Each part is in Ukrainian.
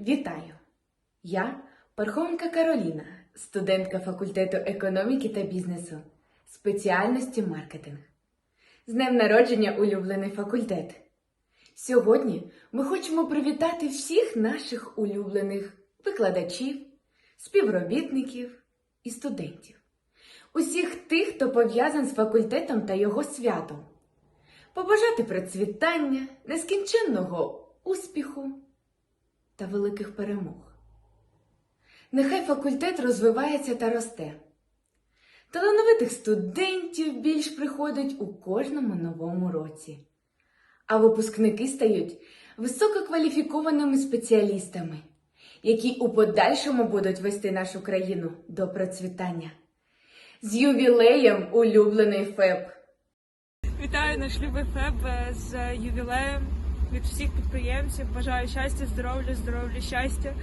Вітаю! Я Пархоменка Кароліна, студентка факультету економіки та бізнесу, спеціальності маркетинг. З днем народження улюблений факультет. Сьогодні ми хочемо привітати всіх наших улюблених викладачів, співробітників і студентів, усіх тих, хто пов'язаний з факультетом та його святом, побажати процвітання, нескінченного успіху та великих перемог. Нехай факультет розвивається та росте. Талановитих студентів більш приходить у кожному новому році, а випускники стають висококваліфікованими спеціалістами, які у подальшому будуть вести нашу країну до процвітання. З ювілеєм улюблений ФЕБ! Вітаю наш любий ФЕБ з ювілеєм від всіх підприємців. Бажаю щастя, здоров'я, здоров'я, щастя.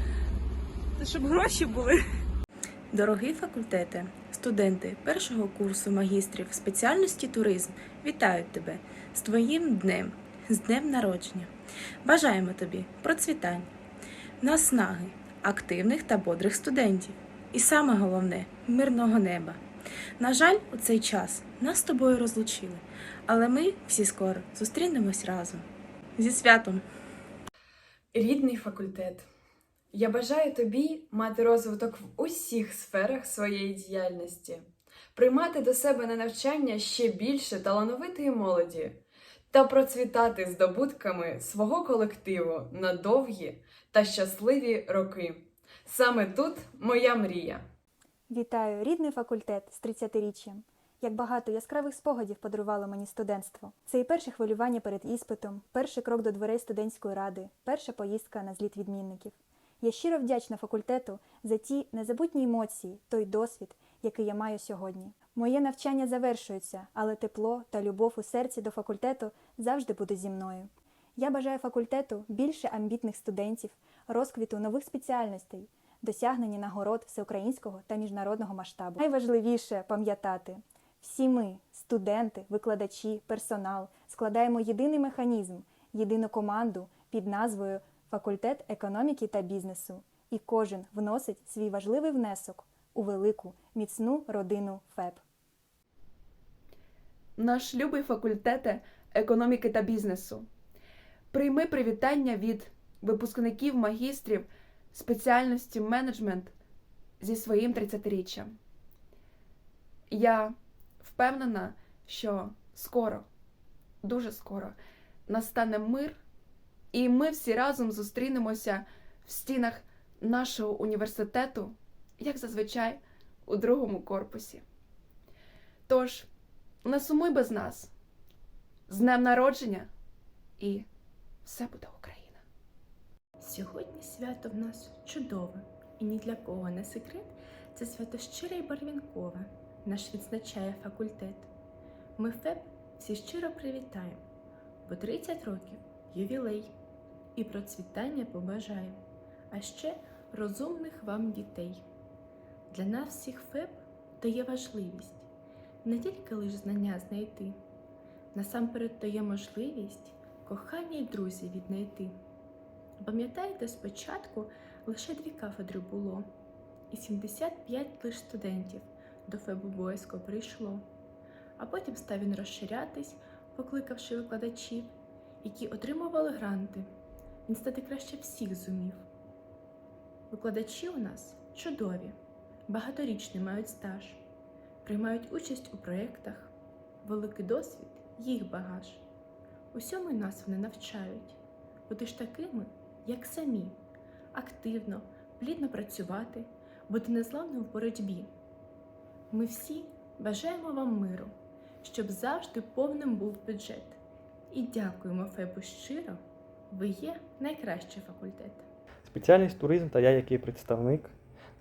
Щоб гроші були. Дорогі факультети, студенти першого курсу магістрів спеціальності туризм вітають тебе з твоїм днем, з днем народження. Бажаємо тобі процвітань, наснаги, активних та бодрих студентів. І саме головне мирного неба. На жаль, у цей час нас з тобою розлучили, але ми всі скоро зустрінемось разом. Зі святом! Рідний факультет. Я бажаю тобі мати розвиток в усіх сферах своєї діяльності, приймати до себе на навчання ще більше талановитої молоді та процвітати здобутками свого колективу на довгі та щасливі роки. Саме тут моя мрія. Вітаю рідний факультет з 30-річчям. Як багато яскравих спогадів подарувало мені студентство. Це і перше хвилювання перед іспитом, перший крок до дверей студентської ради, перша поїздка на зліт відмінників. Я щиро вдячна факультету за ті незабутні емоції, той досвід, який я маю сьогодні. Моє навчання завершується, але тепло та любов у серці до факультету завжди буде зі мною. Я бажаю факультету більше амбітних студентів, розквіту нових спеціальностей, досягнення нагород всеукраїнського та міжнародного масштабу. Найважливіше пам'ятати, всі ми, студенти, викладачі, персонал, складаємо єдиний механізм, єдину команду під назвою Факультет економіки та бізнесу, і кожен вносить свій важливий внесок у велику міцну родину ФЕБ. Наш любий факультете економіки та бізнесу. Прийми привітання від випускників магістрів спеціальності менеджмент зі своїм 30-річчям. Я впевнена, що скоро, дуже скоро настане мир, і ми всі разом зустрінемося в стінах нашого університету, як зазвичай, у другому корпусі. Тож, не сумуй без нас. З днем народження і все буде Україна. Сьогодні свято в нас чудове, і ні для кого не секрет, це свято щире і барвінкове, наш відзначає факультет. Ми ФЕБ всі щиро привітаємо, бо 30 років ювілей і процвітання побажаємо, а ще розумних вам дітей. Для нас всіх ФЕБ дає важливість не тільки лише знання знайти, насамперед дає можливість кохання й друзів віднайти. Пам'ятаєте, спочатку лише дві кафедри було, і 75 лише студентів до ФЕБу Бойсько прийшло. А потім став він розширятись, покликавши викладачів, які отримували гранти. Він стати краще всіх зумів. Викладачі у нас чудові, багаторічний мають стаж, приймають участь у проєктах, великий досвід їх багаж. Усьому нас вони навчають, бути ж такими, як самі, активно, плідно працювати, бути незламним в боротьбі. Ми всі бажаємо вам миру, щоб завжди повним був бюджет. І дякуємо Фебу щиро, ви є найкращий факультет. Спеціальність туризм та я, який представник,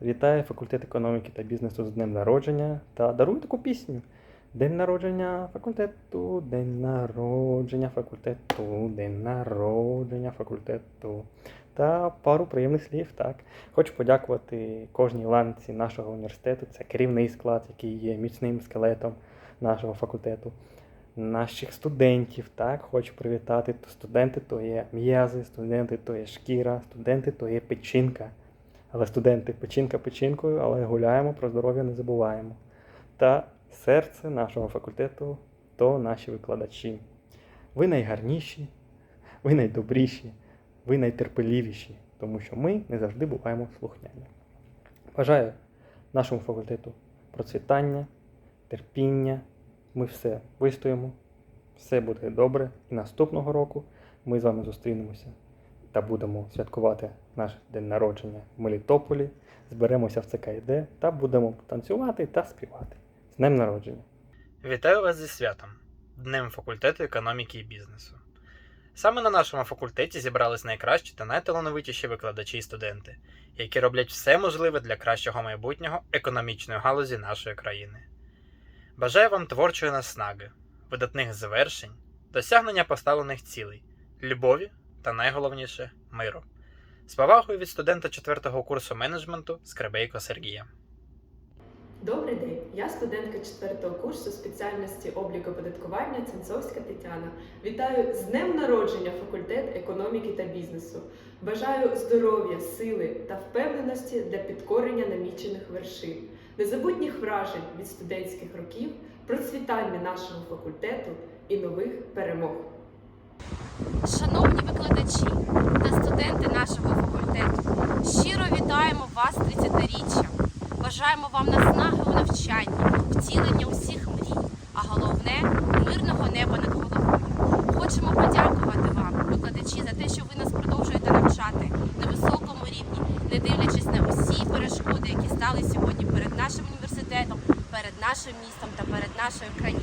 вітаю факультет економіки та бізнесу з днем народження та дарую таку пісню. День народження факультету, день народження факультету, день народження факультету. Та пару приємних слів, так. Хочу подякувати кожній ланці нашого університету. Це керівний склад, який є міцним скелетом нашого факультету. наших студентів. Так, хочу привітати. Студенти то є м'язи, студенти то є шкіра, студенти то є печінка. Але студенти, печінка печінкою, але гуляємо, про здоров'я не забуваємо. Та серце нашого факультету то наші викладачі. Ви найгарніші, ви найдобріші, ви найтерпеливіші, тому що ми не завжди буваємо слухняні. Бажаю нашому факультету процвітання, терпіння. Ми все вистоїмо, все буде добре. І наступного року ми з вами зустрінемося та будемо святкувати наш день народження в Мелітополі. Зберемося в ЦКІД та будемо танцювати та співати. З днем народження! Вітаю вас зі святом Днем факультету економіки і бізнесу. Саме на нашому факультеті зібрались найкращі та найталановитіші викладачі і студенти, які роблять все можливе для кращого майбутнього економічної галузі нашої країни. Бажаю вам творчої наснаги, видатних завершень, досягнення поставлених цілей, любові та найголовніше миру. З повагою від студента 4 курсу менеджменту Скребейко Сергія. Добрий день, я студентка 4 курсу спеціальності облікоподаткування Ценцовська Тетяна. Вітаю з днем народження факультет економіки та бізнесу. Бажаю здоров'я, сили та впевненості для підкорення намічених вершин, незабутніх вражень від студентських років, процвітання нашого факультету і нових перемог. Шановні викладачі та студенти нашого факультету, щиро вітаємо вас 30-річчям. Бажаємо вам наснаги навчання, втілення усіх мрій, а головне мирного неба над головою. Хочемо подякувати вам, викладачі, за те, що ви нас продовжуєте навчати на високому рівні, не дивлячись на усі перешкоди, які стали сьогодні перед нашим університетом, перед нашим містом та перед нашою країною.